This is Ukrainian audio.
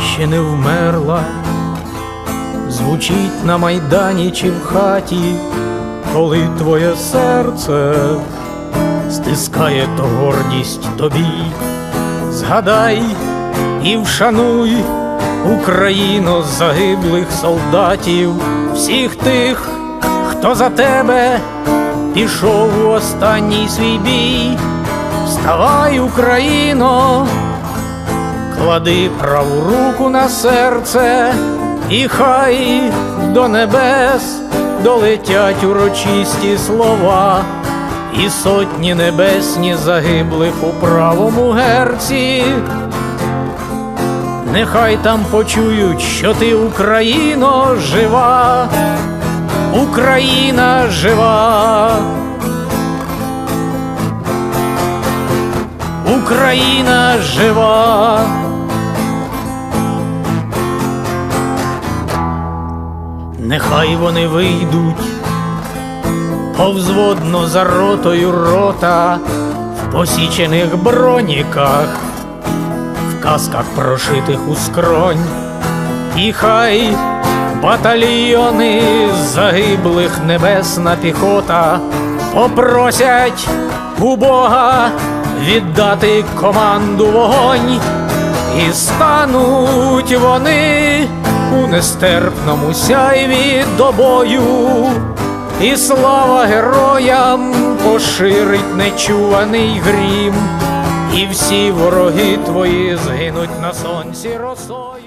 ще не вмерла, звучить на майдані чи в хаті, коли твоє серце стискає то гордість тобі. Згадай і вшануй Україну загиблих солдатів, всіх тих, хто за тебе пішов у останній свій бій. Вставай, Україно, клади праву руку на серце, і хай до небес долетять урочисті слова, і сотні небесні загиблих у правому герці. Нехай там почують, що ти Україно жива, Україна жива. Україна жива. Нехай вони вийдуть повзводно за ротою рота в посічених броніках, в касках прошитих у скронь, і хай батальйони загиблих небесна піхота попросять у Бога віддати команду вогонь, і стануть вони у нестерпному сяйві до бою, і слава героям поширить нечуваний грім, і всі вороги твої згинуть на сонці росою.